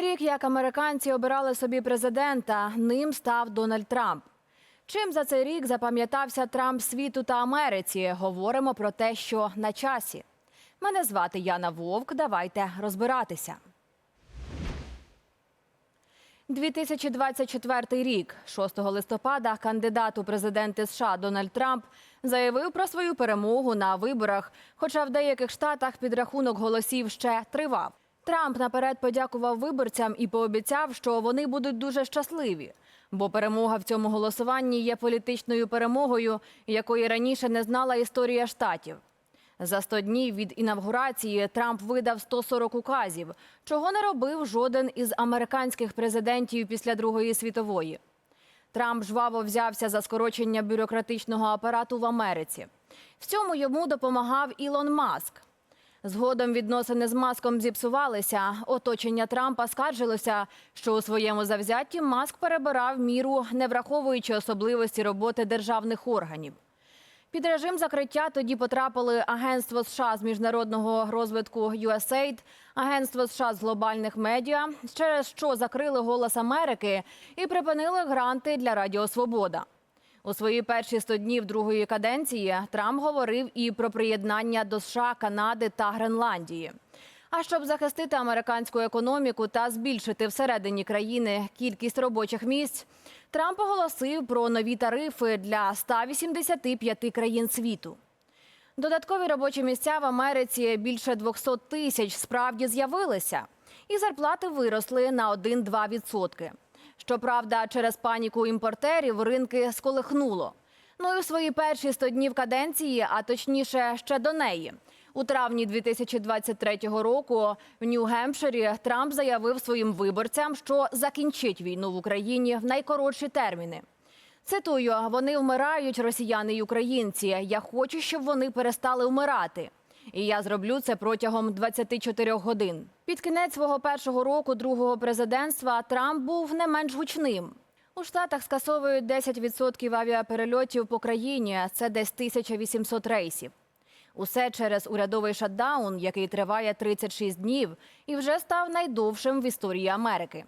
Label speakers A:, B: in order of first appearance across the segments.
A: Рік, як американці обирали собі президента, ним став Дональд Трамп. Чим за цей рік запам'ятався Трамп світу та Америці? Говоримо про те, що на часі. Мене звати Яна Вовк. Давайте розбиратися. 2024 рік, 6 листопада, кандидат у президенти США Дональд Трамп заявив про свою перемогу на виборах, хоча в деяких штатах підрахунок голосів ще тривав. Трамп наперед подякував виборцям і пообіцяв, що вони будуть дуже щасливі, бо перемога в цьому голосуванні є політичною перемогою, якої раніше не знала історія штатів. За 100 днів від інавгурації Трамп видав 140 указів, чого не робив жоден із американських президентів після Другої світової. Трамп жваво взявся за скорочення бюрократичного апарату в Америці. В цьому йому допомагав Ілон Маск. Згодом відносини з маском зіпсувалися. Оточення Трампа скаржилося, що у своєму завзятті маск перебирав міру, не враховуючи особливості роботи державних органів. Під режим закриття тоді потрапили Агентство США з міжнародного розвитку USAID, Агентство США з глобальних медіа, через що закрили голос Америки і припинили гранти для Радіо Свобода. У свої перші 100 днів другої каденції Трамп говорив і про приєднання до США, Канади та Гренландії. А щоб захистити американську економіку та збільшити всередині країни кількість робочих місць, Трамп оголосив про нові тарифи для 185 країн світу. Додаткові робочі місця в Америці більше 200 тисяч справді з'явилися, і зарплати виросли на 1-2 відсотки. Щоправда, через паніку імпортерів ринки сколихнуло. Ну і у свої перші 100 днів каденції, а точніше ще до неї. У травні 2023 року в Нью-Гемпширі Трамп заявив своїм виборцям, що закінчить війну в Україні в найкоротші терміни. Цитую: вони вмирають, росіяни й українці. Я хочу, щоб вони перестали вмирати. І я зроблю це протягом 24 годин. Під кінець свого першого року другого президентства Трамп був не менш гучним. У штатах скасовують 10% авіаперельотів по країні. Це десь 1800 рейсів. Усе через урядовий шатдаун, який триває 36 днів, і вже став найдовшим в історії Америки.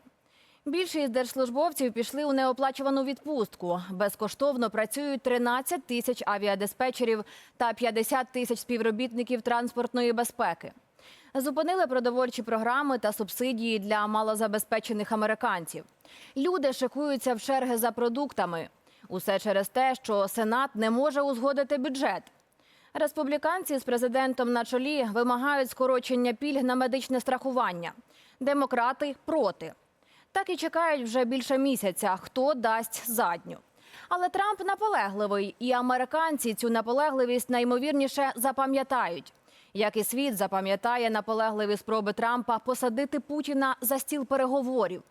A: Більшість держслужбовців пішли у неоплачувану відпустку. Безкоштовно працюють 13 тисяч авіадиспетчерів та 50 тисяч співробітників транспортної безпеки. Зупинили продовольчі програми та субсидії для малозабезпечених американців. Люди шикуються в черги за продуктами. Усе через те, що Сенат не може узгодити бюджет. Республіканці з президентом на чолі вимагають скорочення пільг на медичне страхування. Демократи проти. Так і чекають вже більше місяця, хто дасть задню. Але Трамп наполегливий, і американці цю наполегливість найімовірніше запам'ятають. Як і світ запам'ятає наполегливі спроби Трампа посадити Путіна за стіл переговорів.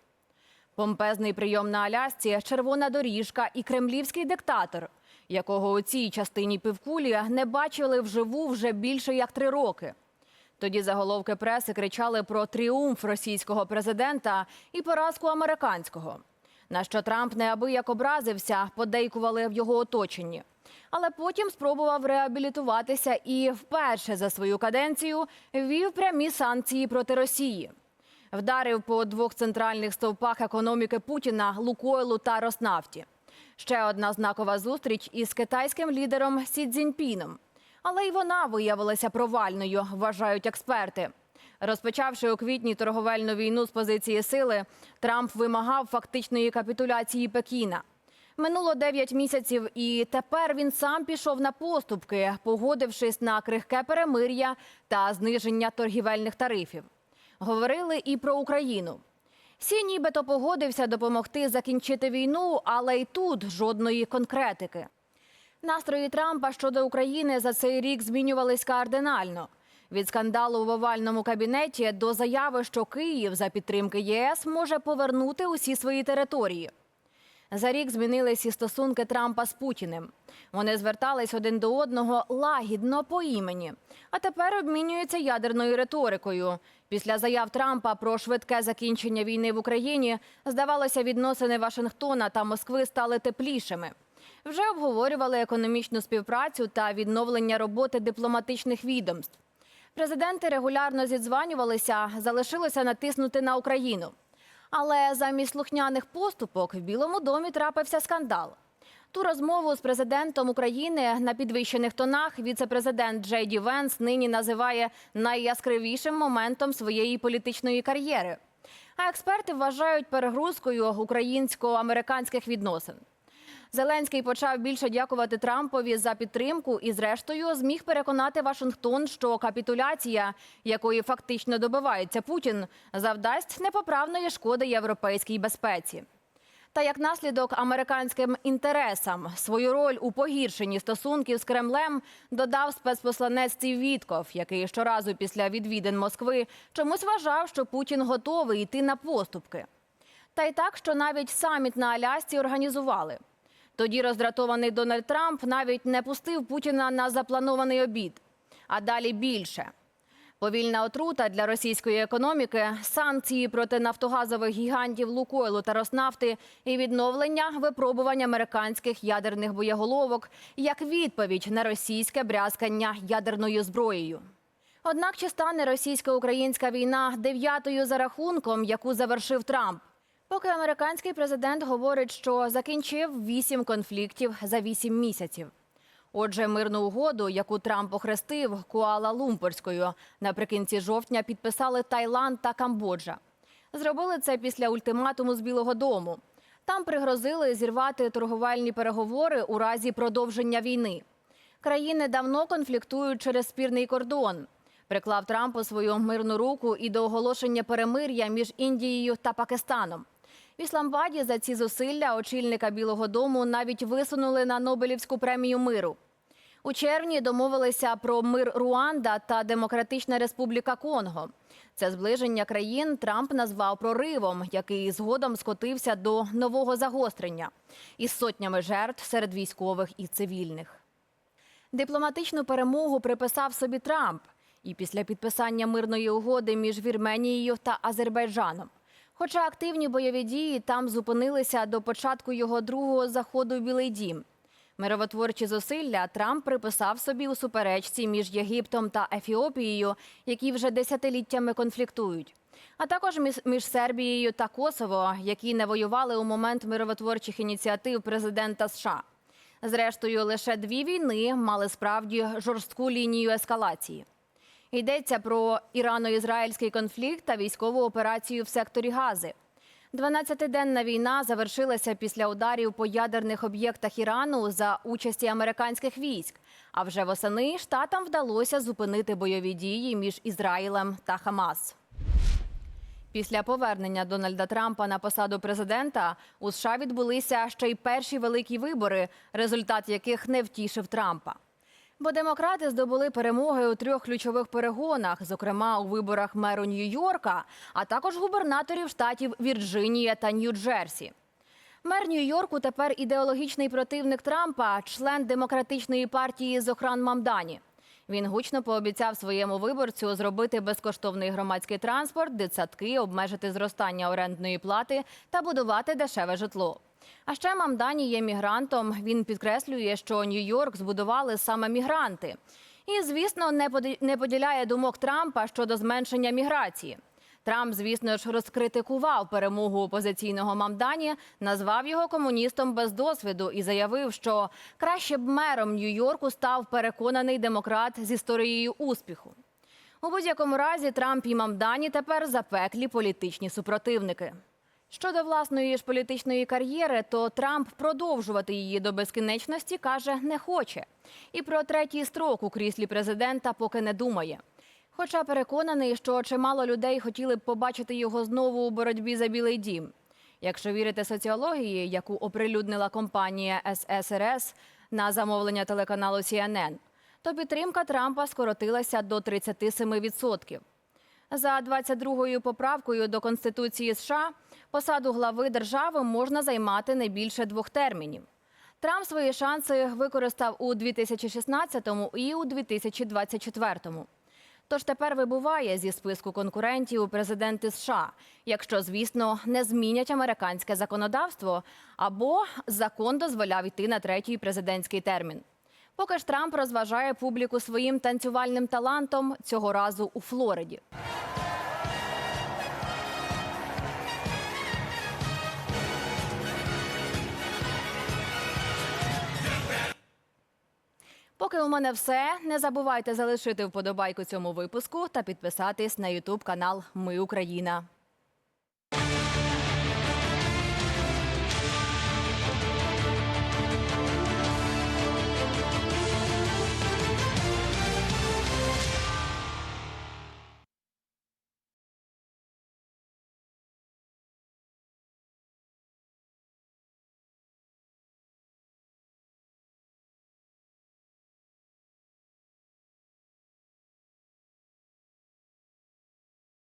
A: Помпезний прийом на Алясці, червона доріжка і кремлівський диктатор, якого у цій частині півкулі не бачили вживу вже більше як три роки. Тоді заголовки преси кричали про тріумф російського президента і поразку американського. На що Трамп неабияк образився, подейкували в його оточенні. Але потім спробував реабілітуватися і вперше за свою каденцію ввів прямі санкції проти Росії. Вдарив по двох центральних стовпах економіки Путіна Лукойлу та Роснафті. Ще одна знакова зустріч із китайським лідером Сі Цзіньпіном. Але й вона виявилася провальною, вважають експерти. Розпочавши у квітні торговельну війну з позиції сили, Трамп вимагав фактичної капітуляції Пекіна. Минуло 9 місяців, і тепер він сам пішов на поступки, погодившись на крихке перемир'я та зниження торгівельних тарифів. Говорили і про Україну. Сі нібито погодився допомогти закінчити війну, але й тут жодної конкретики. Настрої Трампа щодо України за цей рік змінювались кардинально. Від скандалу в овальному кабінеті до заяви, що Київ за підтримки ЄС може повернути усі свої території. За рік змінились і стосунки Трампа з Путіним. Вони звертались один до одного лагідно по імені, а тепер обмінюються ядерною риторикою. Після заяв Трампа про швидке закінчення війни в Україні здавалося, відносини Вашингтона та Москви стали теплішими. Вже обговорювали економічну співпрацю та відновлення роботи дипломатичних відомств. Президенти регулярно зідзванювалися, залишилося натиснути на Україну. Але замість слухняних поступок в Білому домі трапився скандал. Ту розмову з президентом України на підвищених тонах віцепрезидент Джей Ді Венс нині називає найяскравішим моментом своєї політичної кар'єри. А експерти вважають перегрузкою українсько-американських відносин. Зеленський почав більше дякувати Трампові за підтримку і, зрештою, зміг переконати Вашингтон, що капітуляція, якої фактично добивається Путін, завдасть непоправної шкоди європейській безпеці. Та як наслідок американським інтересам свою роль у погіршенні стосунків з Кремлем додав спецпосланець Стів Вітков, який щоразу після відвідин Москви чомусь вважав, що Путін готовий йти на поступки. Та й так, що навіть саміт на Алясці організували. Тоді роздратований Дональд Трамп навіть не пустив Путіна на запланований обід. А далі більше. Повільна отрута для російської економіки, санкції проти нафтогазових гігантів Лукойлу та Роснафти і відновлення випробувань американських ядерних боєголовок як відповідь на російське брязкання ядерною зброєю. Однак чи стане російсько-українська війна дев'ятою за рахунком, яку завершив Трамп? Поки американський президент говорить, що закінчив вісім конфліктів за вісім місяців. Отже, мирну угоду, яку Трамп охрестив Куала Лумпурською, наприкінці жовтня підписали Таїланд та Камбоджа. Зробили це після ультиматуму з Білого Дому. Там пригрозили зірвати торговельні переговори у разі продовження війни. Країни давно конфліктують через спірний кордон. Приклав Трампу свою мирну руку і до оголошення перемир'я між Індією та Пакистаном. В Ісламбаді за ці зусилля очільника Білого Дому навіть висунули на Нобелівську премію миру. У червні домовилися про мир Руанда та Демократична Республіка Конго. Це зближення країн Трамп назвав проривом, який згодом скотився до нового загострення із сотнями жертв серед військових і цивільних. Дипломатичну перемогу приписав собі Трамп і після підписання мирної угоди між Вірменією та Азербайджаном. Хоча активні бойові дії там зупинилися до початку його другого заходу в Білий Дім. Мировотворчі зусилля Трамп приписав собі у суперечці між Єгиптом та Ефіопією, які вже десятиліттями конфліктують, а також між- Сербією та Косово, які не воювали у момент миротворчих ініціатив президента США. Зрештою, лише дві війни мали справді жорстку лінію ескалації. Йдеться про ірано-ізраїльський конфлікт та військову операцію в секторі Гази. 12-денна війна завершилася після ударів по ядерних об'єктах Ірану за участі американських військ. А вже восени штатам вдалося зупинити бойові дії між Ізраїлем та Хамас. Після повернення Дональда Трампа на посаду президента у США відбулися ще й перші великі вибори, результат яких не втішив Трампа. Бо демократи здобули перемоги у трьох ключових перегонах, зокрема у виборах меру Нью-Йорка, а також губернаторів штатів Вірджинія та Нью-Джерсі. Мер Нью-Йорку тепер ідеологічний противник Трампа, член демократичної партії Зохран Мамдані. Він гучно пообіцяв своєму виборцю зробити безкоштовний громадський транспорт, дитсадки, обмежити зростання орендної плати та будувати дешеве житло. А ще Мамдані є мігрантом. Він підкреслює, що Нью-Йорк збудували саме мігранти. І, звісно, не поділяє думок Трампа щодо зменшення міграції. Трамп, звісно ж, розкритикував перемогу опозиційного Мамдані, назвав його комуністом без досвіду і заявив, що краще б мером Нью-Йорку став переконаний демократ з історією успіху. У будь-якому разі Трамп і Мамдані тепер запеклі політичні супротивники. Щодо власної ж політичної кар'єри, то Трамп продовжувати її до безкінечності каже не хоче. І про третій строк у кріслі президента поки не думає. Хоча переконаний, що чимало людей хотіли б побачити його знову у боротьбі за Білий Дім. Якщо вірити соціології, яку оприлюднила компанія ССРС на замовлення телеканалу CNN, то підтримка Трампа скоротилася до 37%. За 22-ю поправкою до Конституції США посаду глави держави можна займати не більше двох термінів. Трамп свої шанси використав у 2016 і у 2024. Тож тепер вибуває зі списку конкурентів президенти США, якщо, звісно, не змінять американське законодавство або закон дозволяв йти на третій президентський термін. Поки ж Трамп розважає публіку своїм танцювальним талантом цього разу у Флориді. Поки у мене все. Не забувайте залишити вподобайку цьому випуску та підписатись на ютуб канал Ми Україна.